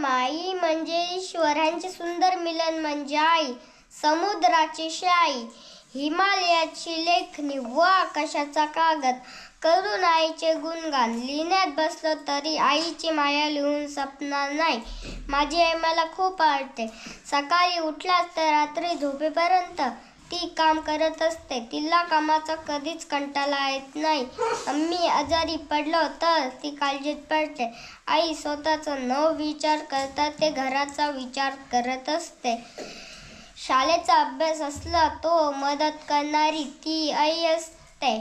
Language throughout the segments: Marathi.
माई म्हणजे ईश्वरांचे सुंदर मिलन म्हणजे आई समुद्राची शाई हिमालयाची लेखणी व आकाशाचा कागद. करून आईचे गुणगान लिहिण्यात बसलो तरी आईची माया लिहून सपणार नाही. माझी आई मला खूप आवडते. सकाळी उठलास तर रात्री झोपेपर्यंत ती काम करत असते. तिला कामाचा कधीच कंटाळा येत नाही. आम्ही आजारी पडलो तर ती काळजीत पडते. आई स्वतःचा न विचार करता ते घराचा विचार करत असते. शाळेचा अभ्यास असला तो मदत करणारी ती आई असते.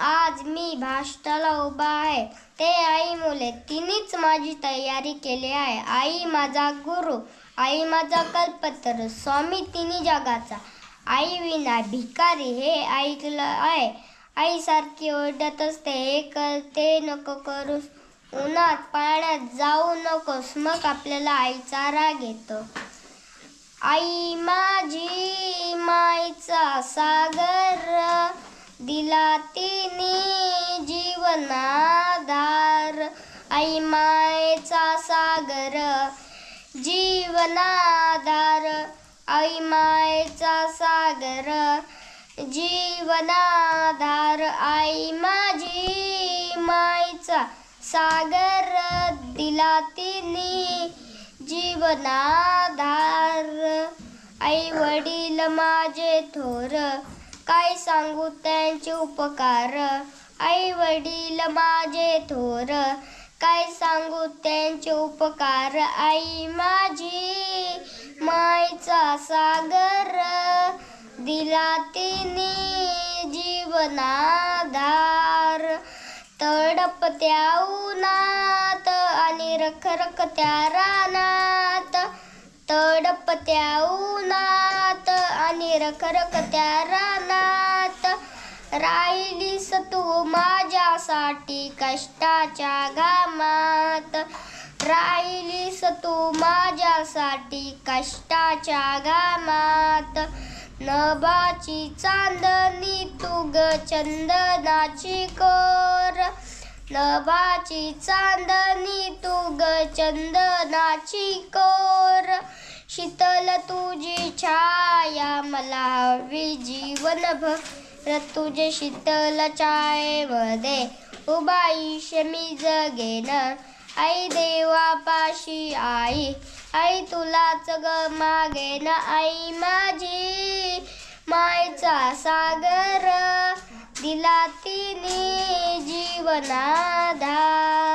आज मी भाष्टाला उभा आहे. ते आई मुले तिनेच माझी तयारी केली आहे. आई माझा गुरु आई माझा कल्पतरू स्वामी तिन्ही जगाचा. आई विना भिकारी हे ऐकलं आहे. आईसारखी ओरडत असते हे कर ते नको करूस उन्हात पाण्यात जाऊ नकोस मग आपल्याला आईचा राग येतो. आई माझी माईचा सागर दिला तिने जीवनाधार. आई मायेचा सागर जीवनाधार. आई मायेचा सागर जीवनाधार आई माझी. मायचा सागर दिला तिने जीवनाधार. आई वडील माझे थोर काय सांगू त्यांचे उपकार? आई वडील माझे थोर काय सांगू त्यांचे उपकार? आई माझी मायचा सागर दिला तिने जीवनाधार. तडपत्या उन्हात आणि रखरखत्या रानात. तडपत्या उन्हात आणि रखरखत्या रानात. राहिलीस तू माझ्यासाठी कष्टाच्या घामात. राहिलीस तू माझ्यासाठी कष्टाच्या घामात. नभाची चांदणी तू ग चंदनाची कोर. नभाची चांदणी तू ग चंदनाची कोर. शीतल तुझी छाया मला हवी जीवनभर तुझे शीतल छायेमध्ये उबाईश मी जगेन. आई देवापाशी आई आई तुलाच ग ना आई माझी. मायचा सागर दिला तिने जीवनाधार.